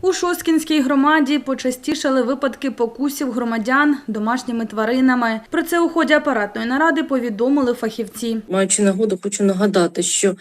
У Шосткінській громаді почастішали випадки покусів громадян домашніми тваринами. Про це у ході апаратної наради повідомили фахівці. Маючи нагоду, хочу нагадати, що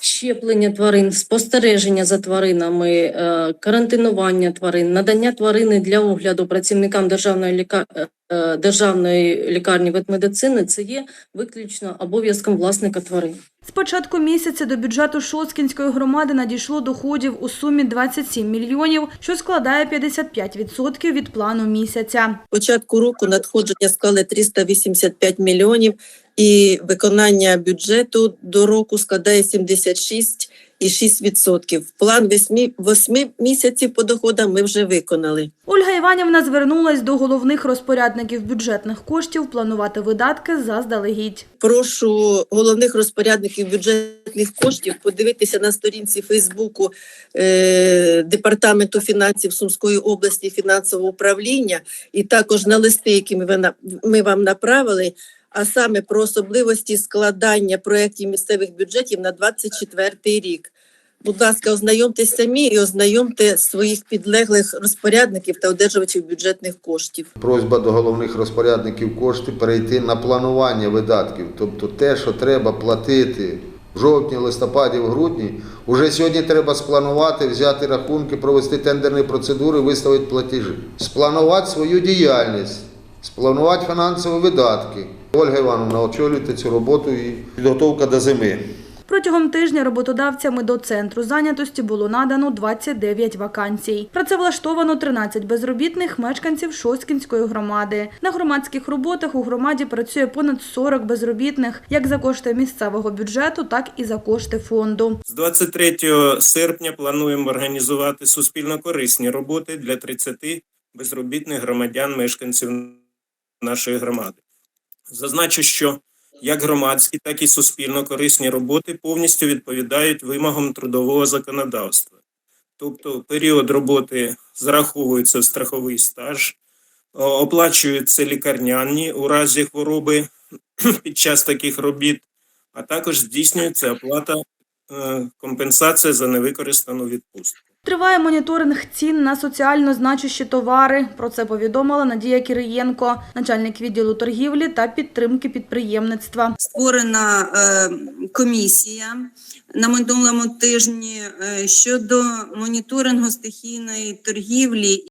щеплення тварин, спостереження за тваринами, е, карантинування тварин, надання тварини для огляду працівникам державної ліка... е, е, державної лікарні ветмедицини це є виключно обов'язком власника тварин. З початку місяця до бюджету Шосткінської громади надійшло доходів у сумі 27 мільйонів, що складає 55% від плану місяця. початку року надходження склали 385 мільйонів, і виконання бюджету до року складає 76,6%. План 8, 8 місяців по доходам ми вже виконали. Ольга Іванівна звернулась до головних розпорядників бюджетних коштів планувати видатки заздалегідь. Прошу головних розпорядників бюджетних коштів подивитися на сторінці Фейсбуку е, Департаменту фінансів Сумської області фінансового управління, і також на листи, які ми, ми вам направили, а саме про особливості складання проєктів місцевих бюджетів на 24 рік. Будь ласка, ознайомтесь самі і ознайомте своїх підлеглих розпорядників та одержувачів бюджетних коштів. Просьба до головних розпорядників коштів перейти на планування видатків, тобто те, що треба платити в жовтні, листопаді, в грудні, уже сьогодні треба спланувати, взяти рахунки, провести тендерні процедури, виставити платежі, спланувати свою діяльність, спланувати фінансові видатки. Ольга Івановна, очолюйте цю роботу і підготовка до зими. Протягом тижня роботодавцями до центру зайнятості було надано 29 вакансій. Працевлаштовано 13 безробітних мешканців Шосткінської громади. На громадських роботах у громаді працює понад 40 безробітних, як за кошти місцевого бюджету, так і за кошти фонду. З 23 серпня плануємо організувати суспільно корисні роботи для 30 безробітних громадян, мешканців нашої громади. Зазначу, що як громадські, так і суспільно корисні роботи повністю відповідають вимогам трудового законодавства. Тобто період роботи зараховується в страховий стаж, оплачуються лікарняні у разі хвороби під час таких робіт, а також здійснюється оплата е, компенсація за невикористану відпустку. Триває моніторинг цін на соціально значущі товари. Про це повідомила Надія Кириєнко, начальник відділу торгівлі та підтримки підприємництва. створена е, комісія на минулому тижні е, щодо моніторингу стихійної торгівлі